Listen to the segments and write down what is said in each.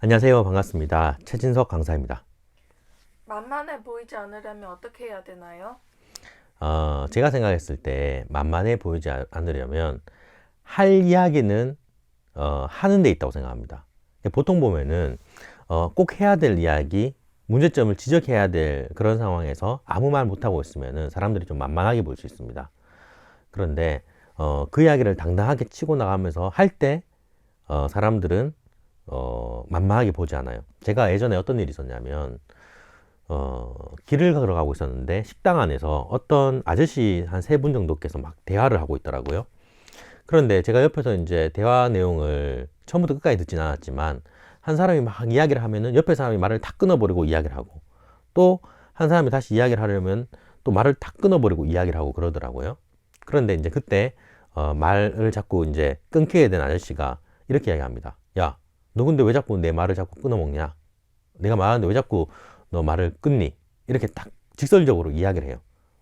안녕하세요. 반갑습니다. 최진석 강사입니다. 만만해 보이지 않으려면 어떻게 해야 되나요? 어, 제가 생각했을 때 만만해 보이지 않- 않으려면 할 이야기는 어, 하는 데 있다고 생각합니다. 보통 보면은 어, 꼭 해야 될 이야기, 문제점을 지적해야 될 그런 상황에서 아무 말 못하고 있으면은 사람들이 좀 만만하게 볼 수 있습니다. 그런데 어, 그 이야기를 당당하게 치고 나가면서 할 때 어, 사람들은 어, 만만하게 보지 않아요. 제가 예전에 어떤 일이 있었냐면 어, 길을 걸어가고 있었는데 식당 안에서 어떤 아저씨 한 세 분 정도께서 막 대화를 하고 있더라고요. 그런데 제가 옆에서 이제 대화 내용을 처음부터 끝까지 듣진 않았지만 한 사람이 막 이야기를 하면은 옆에 사람이 말을 다 끊어버리고 이야기를 하고 또 한 사람이 다시 이야기를 하려면 또 말을 다 끊어버리고 이야기를 하고 그러더라고요. 그런데 이제 그때 어, 말을 자꾸 이제 끊기게 된 아저씨가 이렇게 이야기합니다. 야, 너 근데 왜 자꾸 내 말을 자꾸 끊어먹냐? 내가 말하는데 왜 자꾸 너 말을 끊니? 이렇게 딱 직설적으로 이야기를 해요.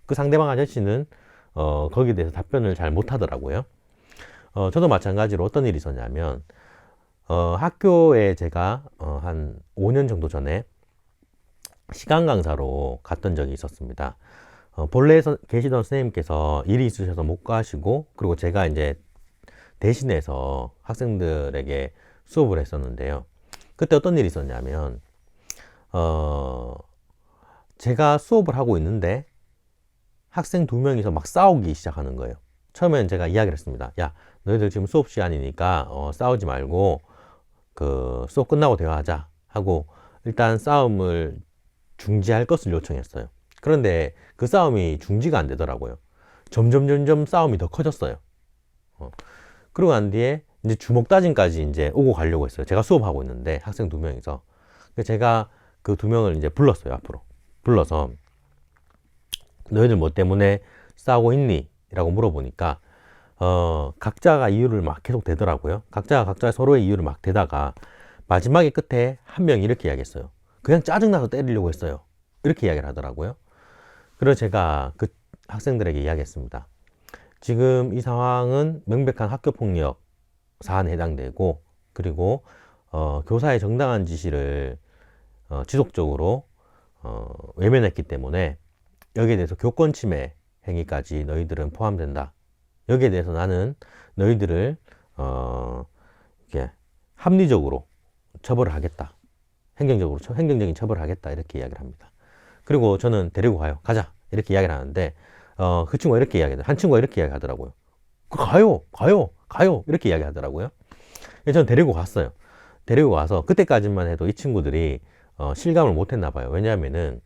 그 상대방 아저씨는 어, 거기에 대해서 답변을 잘 못하더라고요. 어, 저도 마찬가지로 어떤 일이 있었냐면 어, 학교에 제가 어, 한 5년 정도 전에 시간 강사로 갔던 적이 있었습니다. 어, 본래 서- 계시던 선생님께서 일이 있으셔서 못 가시고 그리고 제가 이제 대신해서 학생들에게 수업을 했었는데요. 그때 어떤 일이 있었냐면 어, 제가 수업을 하고 있는데 학생 두 명이서 막 싸우기 시작하는 거예요. 처음엔 제가 이야기를 했습니다. 야, 너희들 지금 수업 시간이니까 어, 싸우지 말고 그 수업 끝나고 대화하자 하고 일단 싸움을 중지할 것을 요청했어요. 그런데 그 싸움이 중지가 안 되더라고요. 점점 점점 싸움이 더 커졌어요. 어. 그러고 난 뒤에 이제 주먹 다짐까지 이제 오고 가려고 했어요. 제가 수업하고 있는데 학생 두 명이서 제가 그 두 명을 이제 불렀어요 앞으로 불러서 너희들 뭐 때문에 싸우고 있니? 라고 물어보니까 어 각자가 이유를 막 계속 대더라고요. 각자가 각자 서로의 이유를 막 대다가 마지막에 끝에 한 명이 이렇게 이야기했어요. 그냥 짜증나서 때리려고 했어요. 이렇게 이야기를 하더라고요. 그래서 제가 그 학생들에게 이야기했습니다. 지금 이 상황은 명백한 학교 폭력 사안에 해당되고 그리고 어, 교사의 정당한 지시를 어, 지속적으로 어, 외면했기 때문에 여기에 대해서 교권 침해 행위까지 너희들은 포함된다. 여기에 대해서 나는 너희들을 어, 이렇게 합리적으로 처벌을 하겠다. 행정적으로 처- 행정적인 처벌을 하겠다 이렇게 이야기를 합니다. 그리고 저는 데리고 가요. 가자 이렇게 이야기를 하는데 어, 그 친구가 이렇게 이야기해요. 한 친구가 이렇게 이야기하더라고요. 그 가요, 가요, 가요 이렇게 이야기하더라고요. 저는 데리고 갔어요. 데리고 가서 그때까지만 해도 이 친구들이 어, 실감을 못했나 봐요. 왜냐하면은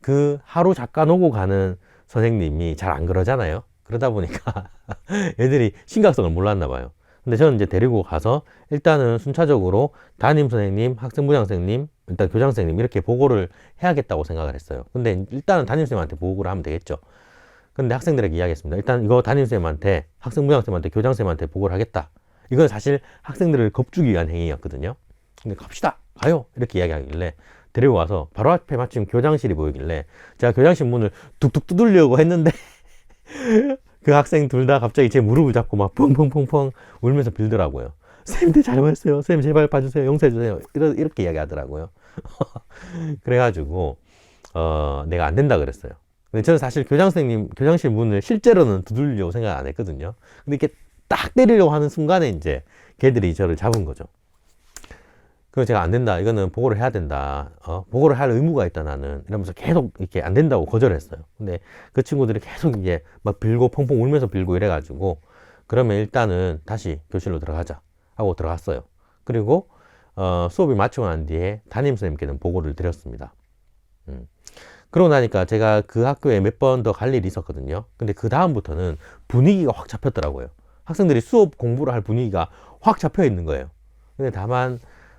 그 하루 잠깐 오고 가는 선생님이 잘 안 그러잖아요. 그러다 보니까 애들이 심각성을 몰랐나 봐요. 근데 저는 이제 데리고 가서 일단은 순차적으로 담임 선생님, 학생부장 선생님, 일단 교장 선생님 이렇게 보고를 해야겠다고 생각을 했어요. 근데 일단은 담임 선생님한테 보고를 하면 되겠죠. 근데 학생들에게 이야기했습니다. 일단 이거 담임 선생님한테, 학생부장 선생님한테, 교장 선생님한테 보고를 하겠다. 이건 사실 학생들을 겁주기 위한 행위였거든요. 근데 갑시다, 가요 이렇게 이야기하길래 데리고 와서 바로 앞에 마침 교장실이 보이길래 제가 교장실 문을 툭툭 두드리려고 했는데 그 학생 둘 다 갑자기 제 무릎을 잡고 막 펑펑펑펑 울면서 빌더라고요. 선생님들 잘못했어요. 선생님 제발 봐주세요. 용서해주세요. 이렇게 이야기하더라고요. 그래가지고 어, 내가 안 된다 그랬어요. 근데 저는 사실 교장 선생님 교장실 문을 실제로는 두드리려고 생각 안 했거든요. 근데 이렇게 딱 때리려고 하는 순간에 이제 걔들이 저를 잡은 거죠. 그래서 제가 안 된다. 이거는 보고를 해야 된다. 어, 보고를 할 의무가 있다 나는. 이러면서 계속 이렇게 안 된다고 거절했어요. 근데 그 친구들이 계속 이제 막 빌고 펑펑 울면서 빌고 이래가지고 그러면 일단은 다시 교실로 들어가자 하고 들어갔어요. 그리고 어, 수업이 마치고 난 뒤에 담임 선생님께는 보고를 드렸습니다. 음. 그러고 나니까 제가 그 학교에 몇 번 더 갈 일이 있었거든요. 근데 그 다음부터는 분위기가 확 잡혔더라고요. 학생들이 수업 공부를 할 분위기가 확 잡혀 있는 거예요. 근데 다만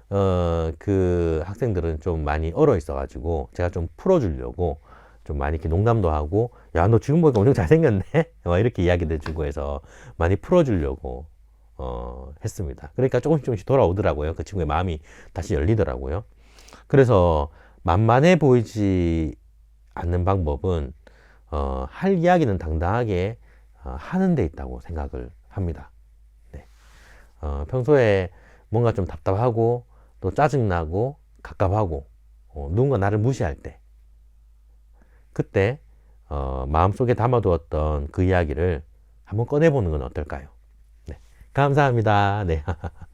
어, 그 학생들은 좀 많이 얼어 있어가지고 제가 좀 풀어주려고 좀 많이 이렇게 농담도 하고 야 너 지금 보니까 엄청 잘생겼네 막 이렇게 이야기도 해주고 해서 많이 풀어주려고 어, 했습니다. 그러니까 조금씩 조금씩 돌아오더라고요. 그 친구의 마음이 다시 열리더라고요. 그래서 만만해 보이지 않는 방법은 어, 할 이야기는 당당하게 어, 하는 데 있다고 생각을 합니다. 네. 어, 평소에 뭔가 좀 답답하고 또 짜증나고 갑갑하고 어, 누군가 나를 무시할 때 그때 어, 마음속에 담아두었던 그 이야기를 한번 꺼내보는 건 어떨까요? 네, 감사합니다. 네.